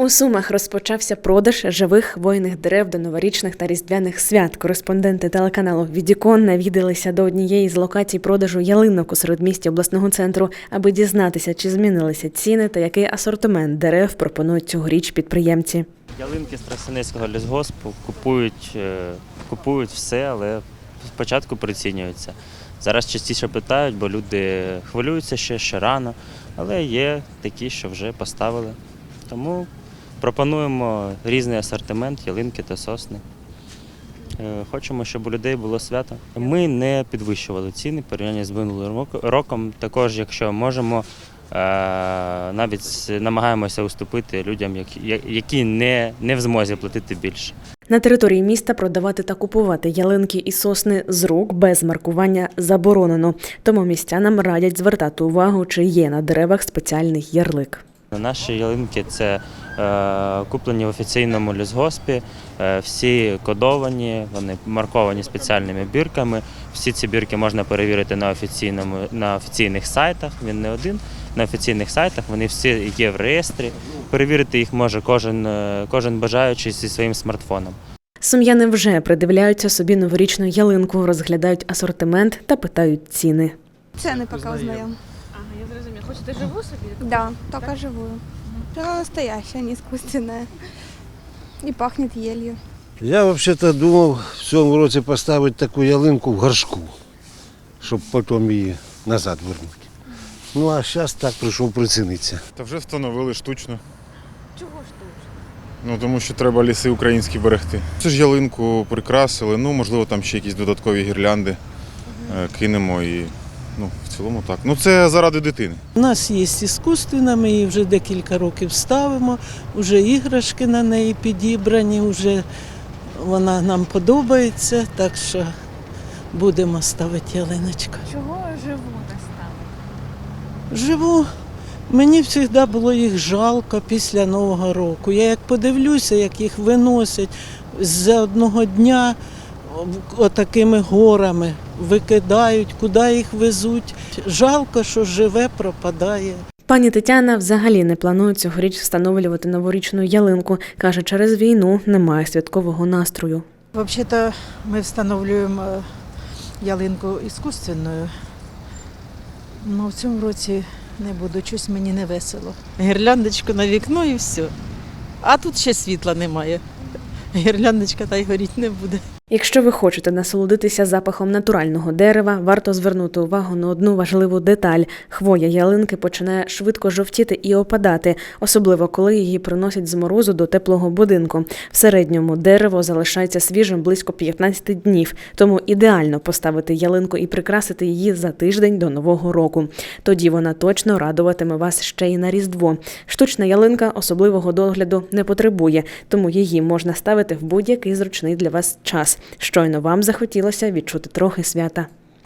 У Сумах розпочався продаж живих хвойних дерев до новорічних та різдвяних свят. Кореспонденти телеканалу Відікон навідалися до однієї з локацій продажу ялинок у середмісті обласного центру, аби дізнатися, чи змінилися ціни та який асортимент дерев пропонують цьогоріч підприємці. Ялинки з Трасиницького лісгоспу купують, е, купують все, але спочатку прицінюються. Зараз частіше питають, бо люди хвилюються ще, ще рано, але є такі, що вже поставили. Тому пропонуємо різний асортимент, ялинки та сосни. Е, Хочемо, щоб у людей було свято. Ми не підвищували ціни порівняння з минулим рок- роком. Також, якщо можемо, е, навіть намагаємося уступити людям, які не, не в змозі платити більше. На території міста продавати та купувати ялинки і сосни з рук без маркування заборонено. Тому містянам радять звертати увагу, чи є на деревах спеціальний ярлик. Наші ялинки це е, куплені в офіційному лісгоспі, е, всі кодовані, вони марковані спеціальними бірками. Всі ці бірки можна перевірити на, офіційному, на офіційних сайтах. Він не один. На офіційних сайтах вони всі є в реєстрі. Перевірити їх може кожен, е, кожен бажаючий зі своїм смартфоном. Сум'яни вже придивляються собі новорічну ялинку, розглядають асортимент та питають ціни. Цены пока узнаем. Я живу собі? Да, только живую. Только настоящая, не искусственная. И пахнет елью. Я взагалі думав в цьому році поставити таку ялинку в горшку, щоб потім її назад вернути. Ну а зараз так прийшов прицінитися. Та вже встановили штучно. Чого ж тут? Ну тому що треба ліси українські берегти. Це ж ялинку прикрасили, ну можливо там ще якісь додаткові гірлянди е, кинемо і ну, в цілому так. Ну це заради дитини. У нас є іскусственна, ми її вже декілька років ставимо, вже іграшки на неї підібрані, вже вона нам подобається, так що будемо ставити ялиночку. Чого живу не ставити? Живу. Мені завжди було їх жалко після Нового року. Я як подивлюся, як їх виносять з одного дня отакими горами, викидають, куди їх везуть. Жалко, що живе, пропадає. Пані Тетяна взагалі не планує цьогоріч встановлювати новорічну ялинку. каже, через війну немає святкового настрою. Взагалі-то ми встановлюємо е, ялинку іскусственною. Ну, в цьому році не буду, щось мені не весело. Гірляндочку на вікно і все. А тут ще світла немає. Гірляндочка та й горіть не буде. Якщо ви хочете насолодитися запахом натурального дерева, варто звернути увагу на одну важливу деталь: хвоя ялинки починає швидко жовтіти і опадати, особливо коли її приносять з морозу до теплого будинку. В середньому дерево залишається свіжим близько 15 днів, тому ідеально поставити ялинку і прикрасити її за тиждень до нового року. Тоді вона точно радуватиме вас ще й на різдво. Штучна ялинка особливого догляду не потребує, тому її можна ставити в будь-який зручний для вас час. Щойно вам захотілося відчути трохи свята.